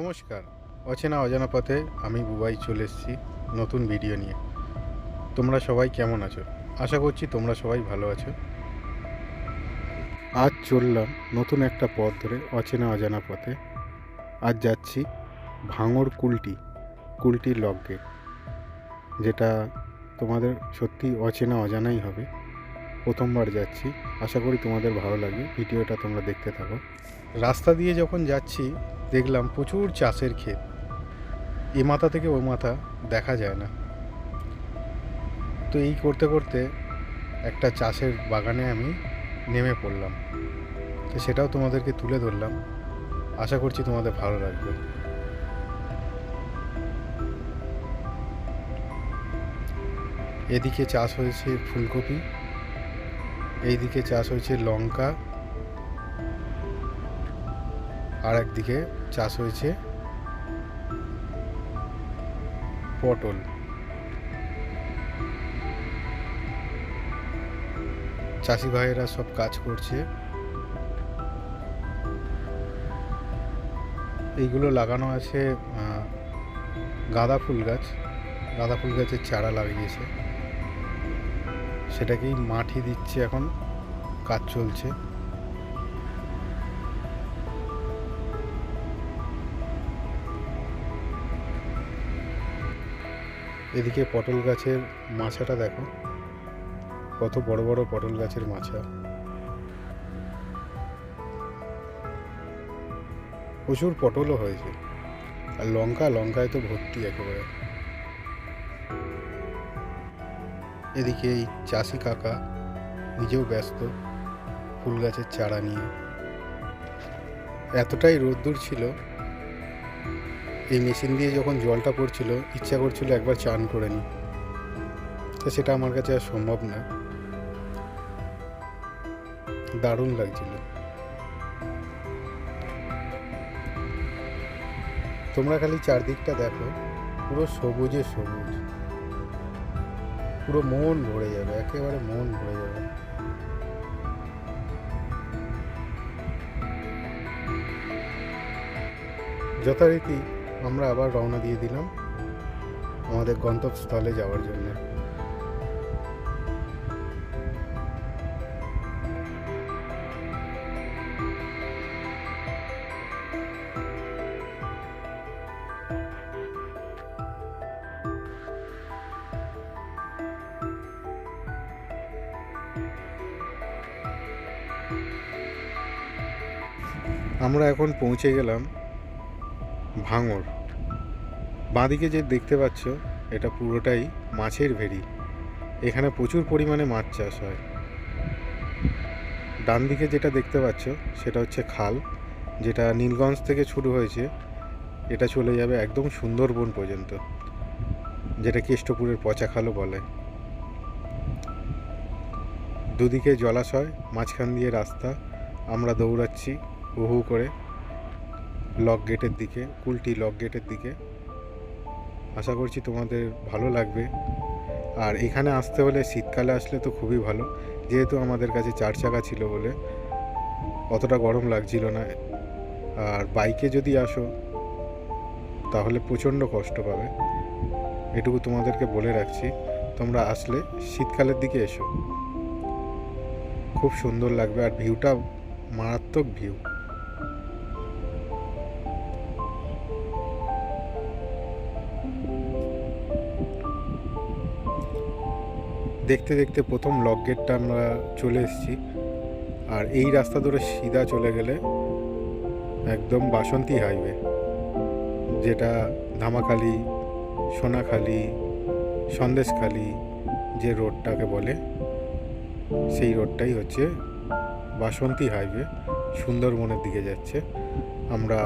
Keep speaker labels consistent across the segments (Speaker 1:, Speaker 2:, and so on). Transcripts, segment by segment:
Speaker 1: নমস্কার। অচেনা অজানা পথে আমি বুবাই চলে এসেছি নতুন ভিডিও নিয়ে। তোমরা সবাই কেমন আছো? আশা করছি তোমরা সবাই ভালো আছো। আজ চললাম নতুন একটা পথ ধরে অচেনা অজানা পথে। আজ যাচ্ছি ভাঙর কুলটি, কুলটির লক যেটা তোমাদের সত্যি অচেনা অজানাই হবে। প্রথমবার যাচ্ছি। আশা করি তোমাদের ভালো লাগবে। ভিডিওটা তোমরা দেখতে থাকো। রাস্তা দিয়ে যখন যাচ্ছি, দেখলাম প্রচুর চাষের ক্ষেত। এ মাথা থেকে ওই মাথা দেখা যায় না। তো এই করতে করতে একটা চাষের বাগানে আমি নেমে পড়লাম। তো সেটাও তোমাদেরকে তুলে ধরলাম। আশা করছি তোমাদের ভালো লাগবে। এদিকে চাষ হয়েছে ফুলকপি। এইদিকে চাষ হয়েছে লঙ্কা, আর একদিকে চাষ হয়েছে পটল। চাষি ভাইয়েরা সব কাজ করছে। এইগুলো লাগানো আছে গাঁদা ফুল গাছ। গাঁদা ফুল গাছের চারা লাগিয়েছে। সেটাকেই মাটি দিচ্ছে এখন। কাজ চলছে। এদিকে পটল গাছের মাছাটা দেখো। কত বড় বড় পটল গাছের মাছা। প্রচুর পটলও হয়েছে। আর লঙ্কা, লঙ্কায় তো ভর্তি একেবারে। এদিকে এই চাষি কাকা নিজেও ব্যস্ত, ফুল গাছের চারা নিয়ে। এতটাই রোদ্দুর ছিল, এই মেশিন দিয়ে যখন জলটা পড়ছিল, ইচ্ছা করছিল একবার চান করে নিই। তো সেটা আমার কাছে আর সম্ভব না। দারুণ লাগছিল। তোমরা খালি চারদিকটা দেখো, পুরো সবুজে সবুজ। পুরো মন ভরে যাবে, একেবারে মন ভরে যাবে। যথারীতি আমরা আবার রওনা দিয়ে দিলাম আমাদের গন্তব্যস্থলে যাওয়ার জন্য। আমরা এখন পৌঁছে গেলাম ভাঙর বাঁদিকে যে দেখতে পাচ্ছ, এটা পুরোটাই মাছের ভেড়ি। এখানে প্রচুর পরিমাণে মাছ চাষ হয়। ডান দিকে যেটা দেখতে পাচ্ছ, সেটা হচ্ছে খাল, যেটা নীলগঞ্জ থেকে শুরু হয়েছে। এটা চলে যাবে একদম সুন্দরবন পর্যন্ত, যেটা কেষ্টপুরের পচা খালও বলে। দুদিকে জলাশয়, মাঝখান দিয়ে রাস্তা। আমরা দৌড়াচ্ছি। হু করে লক গেটের দিকে, কুলটি লক গেটের দিকে। আশা করছি তোমাদের ভালো লাগবে। আর এখানে আসতে হলে শীতকালে আসলে তো খুবই ভালো। যেহেতু আমাদের কাছে চার চাকা ছিল বলে অতটা গরম লাগছিল না। আর বাইকে যদি আসো, তাহলে প্রচণ্ড কষ্ট পাবে। এটুকু তোমাদেরকে বলে রাখছি। তোমরা আসলে শীতকালের দিকে এসো। খুব সুন্দর লাগবে। আর ভিউটা মারাত্মক ভিউ। দেখতে দেখতে প্রথম লক গেটটা আমরা চলে এসেছি। আর এই রাস্তা ধরে সিধা চলে গেলে একদম বাসন্তী হাইওয়ে, যেটা ধামাখালি, সোনাখালি, সন্দেশখালি যে রোডটাকে বলে, সেই রোডটাই হচ্ছে বাসন্তী হাইওয়ে। সুন্দরবনের দিকে যাচ্ছে। আমরা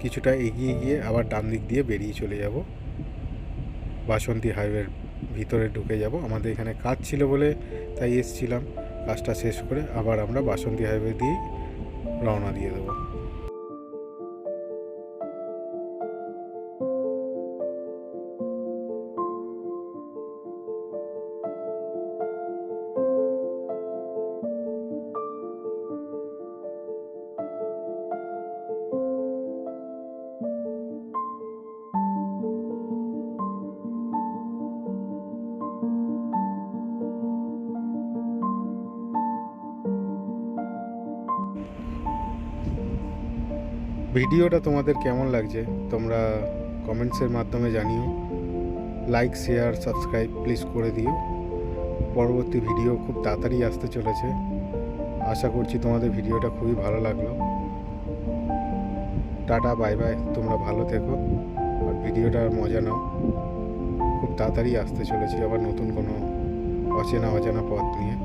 Speaker 1: কিছুটা এগিয়ে গিয়ে আবার ডান দিক দিয়ে বেরিয়ে চলে যাব বাসন্তী হাইওয়ের ভিতরে ঢুকে যাব। আমাদের এখানে কাজ ছিল বলে তাই এসছিলাম। কাজটা শেষ করে আবার আমরা বাসন্তী হাইওয়ে দিয়ে রওনা দিয়ে দেবো। ভিডিওটা তোমাদের কেমন লাগছে, তোমরা কমেন্টসের মাধ্যমে জানিও। লাইক শেয়ার সাবস্ক্রাইব প্লিজ করে দিও। পরবর্তী ভিডিও খুব তাড়াতাড়ি আসতে চলেছে। আশা করছি তোমাদের ভিডিওটা খুবই ভালো লাগল। টাটা বাই বাই তোমরা ভালো থেকো। আর ভিডিওটার মজা নাও। খুব তাড়াতাড়ি আসতে চলেছি আবার নতুন কোনো অচেনা অজানা পথ নিয়ে।